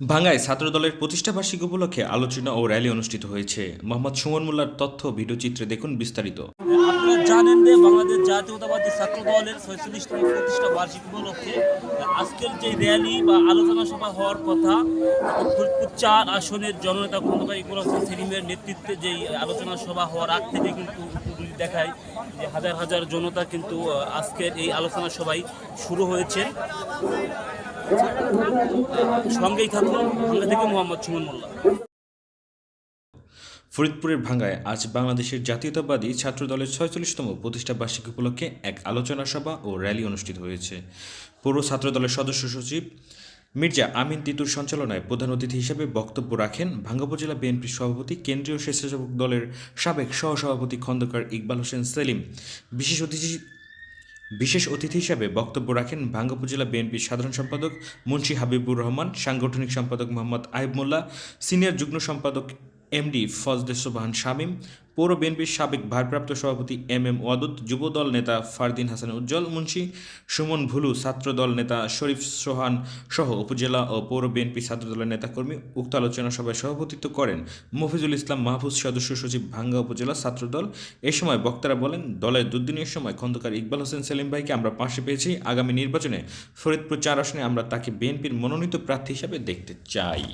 ভাঙ্গায় ছাত্রদলের প্রতিষ্ঠা বার্ষিকী উপলক্ষে আলোচনা ও র্যালি অনুষ্ঠিত হয়েছে। মোহাম্মদ সুমন মোল্লার তথ্য ভিডিওচিত্রে দেখুন বিস্তারিত। আপনারা জানেন যে বাংলাদেশ জাতীয়তাবাদী ছাত্র দলের ছয়চল্লিশতম প্রতিষ্ঠা বার্ষিক উপলক্ষে আজকের যে র্যালি বা আলোচনা সভা হওয়ার কথা চার আসনের জননেতা খন্দকার হোসেন সেলিমের নেতৃত্বে যেই আলোচনা সভা হওয়ার আগ থেকে কিন্তু দেখায় যে হাজার হাজার জনতা কিন্তু আজকের এই আলোচনা সভায় শুরু হয়েছে। সঙ্গেই থেকে মোহাম্মদ সুমন মোল্লা। ফরিদপুরের ভাঙ্গায় আজ বাংলাদেশের জাতীয়তাবাদী ছাত্র দলের ছয়চল্লিশতম প্রতিষ্ঠা বার্ষিকী উপলক্ষে এক আলোচনা সভা ও র্যালি অনুষ্ঠিত হয়েছে। পৌর ছাত্রদলের সদস্য সচিব মির্জা আমিন তিতুর সঞ্চালনায় প্রধান অতিথি হিসেবে বক্তব্য রাখেন ভাঙ্গা উপজেলা বিএনপির সভাপতি, কেন্দ্রীয় স্বেচ্ছাসেবক দলের সাবেক সহসভাপতি খন্দকার ইকবাল হোসেন সেলিম। বিশেষ অতিথি বিশেষ অতিথি হিসাবে বক্তব্য রাখেন ভাঙ্গা উপজেলা বিএনপির সাধারণ সম্পাদক মুন্সী হাবিবুর রহমান, সাংগঠনিক সম্পাদক মোহাম্মদ আইব মোল্লা, সিনিয়র যুগ্ম সম্পাদক এমডি ফজদে সোবাহান শামীম পৌর বিএনপির সাবেক ভারপ্রাপ্ত সভাপতি এম এম ওয়াদুদ, যুবদল নেতা ফারদিন হাসান উজ্জ্বল, মুন্সি সুমন ভুলু, ছাত্রদল নেতা শরীফ সোহান সহ উপজেলা ও পৌর বিএনপি ছাত্রদলের নেতাকর্মী উক্ত আলোচনা সভায় সভাপতিত্ব করেন মফিজুল ইসলাম মাহফুজ সদস্য সচিব ভাঙ্গা উপজেলা ছাত্রদল। এ সময় বক্তারা বলেন, দলের দুর্দিনের সময় খন্দকার ইকবাল হোসেন সেলিম ভাইকে আমরা পাশে পেয়েছি। আগামী নির্বাচনে ফরিদপুর চার আসনে আমরা তাকে বিএনপির মনোনীত প্রার্থী হিসাবে দেখতে চাই।